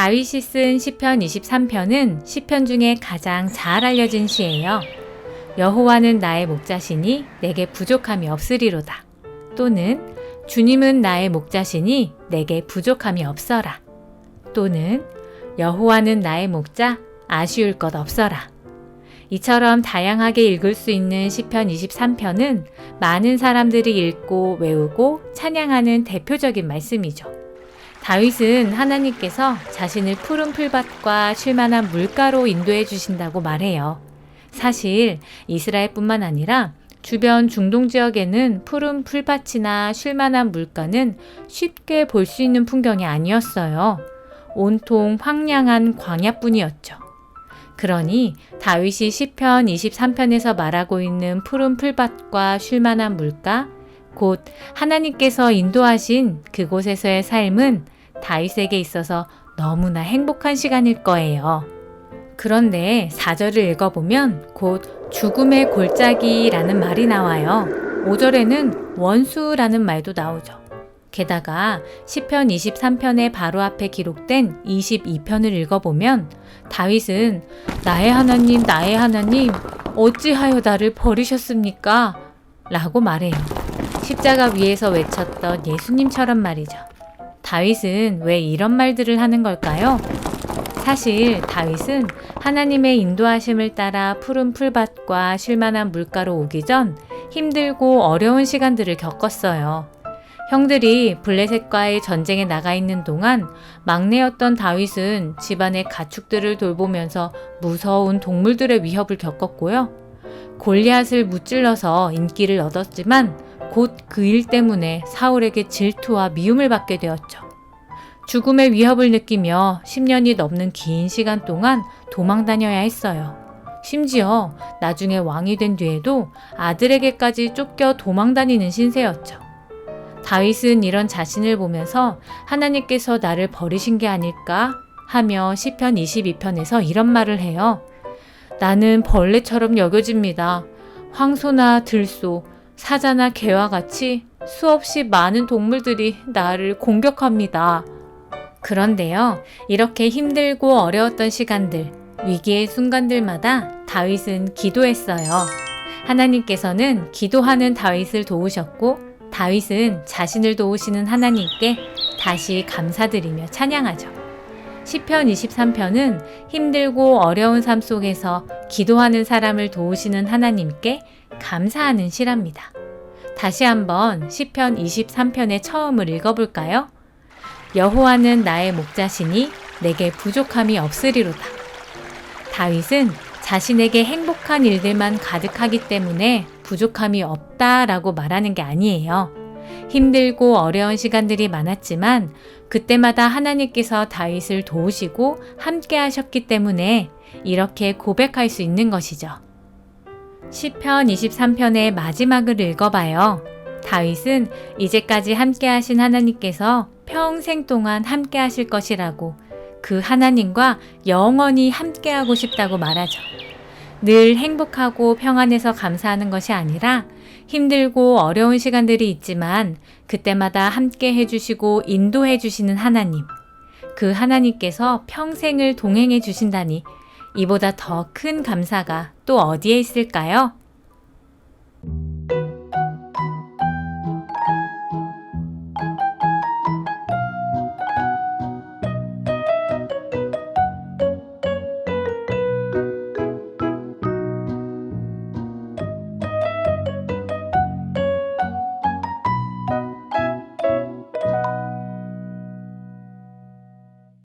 다윗이 쓴 시편 23편은 시편 중에 가장 잘 알려진 시예요. 여호와는 나의 목자시니 내게 부족함이 없으리로다. 또는 주님은 나의 목자시니 내게 부족함이 없어라. 또는 여호와는 나의 목자 아쉬울 것 없어라. 이처럼 다양하게 읽을 수 있는 시편 23편은 많은 사람들이 읽고 외우고 찬양하는 대표적인 말씀이죠. 다윗은 하나님께서 자신을 푸른 풀밭과 쉴만한 물가로 인도해 주신다고 말해요. 사실 이스라엘뿐만 아니라 주변 중동 지역에는 푸른 풀밭이나 쉴만한 물가는 쉽게 볼 수 있는 풍경이 아니었어요. 온통 황량한 광야뿐이었죠. 그러니 다윗이 시편 23편에서 말하고 있는 푸른 풀밭과 쉴만한 물가, 곧 하나님께서 인도하신 그곳에서의 삶은 다윗에게 있어서 너무나 행복한 시간일 거예요. 그런데 4절을 읽어보면 곧 죽음의 골짜기라는 말이 나와요. 5절에는 원수라는 말도 나오죠. 게다가 시편 23편의 바로 앞에 기록된 22편을 읽어보면 다윗은 나의 하나님 나의 하나님 어찌하여 나를 버리셨습니까? 라고 말해요. 십자가 위에서 외쳤던 예수님처럼 말이죠. 다윗은 왜 이런 말들을 하는 걸까요? 사실 다윗은 하나님의 인도하심을 따라 푸른 풀밭과 쉴만한 물가로 오기 전 힘들고 어려운 시간들을 겪었어요. 형들이 블레셋과의 전쟁에 나가 있는 동안 막내였던 다윗은 집안의 가축들을 돌보면서 무서운 동물들의 위협을 겪었고요. 골리앗을 무찔러서 인기를 얻었지만 곧 그 일 때문에 사울에게 질투와 미움을 받게 되었죠. 죽음의 위협을 느끼며 10년이 넘는 긴 시간 동안 도망 다녀야 했어요. 심지어 나중에 왕이 된 뒤에도 아들에게까지 쫓겨 도망 다니는 신세였죠. 다윗은 이런 자신을 보면서 하나님께서 나를 버리신 게 아닐까 하며 시편 22편에서 이런 말을 해요. 나는 벌레처럼 여겨집니다. 황소나 들소, 사자나 개와 같이 수없이 많은 동물들이 나를 공격합니다. 그런데요, 이렇게 힘들고 어려웠던 시간들, 위기의 순간들마다 다윗은 기도했어요. 하나님께서는 기도하는 다윗을 도우셨고, 다윗은 자신을 도우시는 하나님께 다시 감사드리며 찬양하죠. 시편 23편은 힘들고 어려운 삶 속에서 기도하는 사람을 도우시는 하나님께 감사하는 시랍니다. 다시 한번 시편 23편의 처음을 읽어볼까요? 여호와는 나의 목자시니 내게 부족함이 없으리로다. 다윗은 자신에게 행복한 일들만 가득하기 때문에 부족함이 없다라고 말하는 게 아니에요. 힘들고 어려운 시간들이 많았지만 그때마다 하나님께서 다윗을 도우시고 함께 하셨기 때문에 이렇게 고백할 수 있는 것이죠. 시편 23편의 마지막을 읽어봐요. 다윗은 이제까지 함께 하신 하나님께서 평생 동안 함께 하실 것이라고 그 하나님과 영원히 함께 하고 싶다고 말하죠. 늘 행복하고 평안해서 감사하는 것이 아니라 힘들고 어려운 시간들이 있지만 그때마다 함께 해주시고 인도해 주시는 하나님. 그 하나님께서 평생을 동행해 주신다니 이보다 더 큰 감사가 또 어디에 있을까요?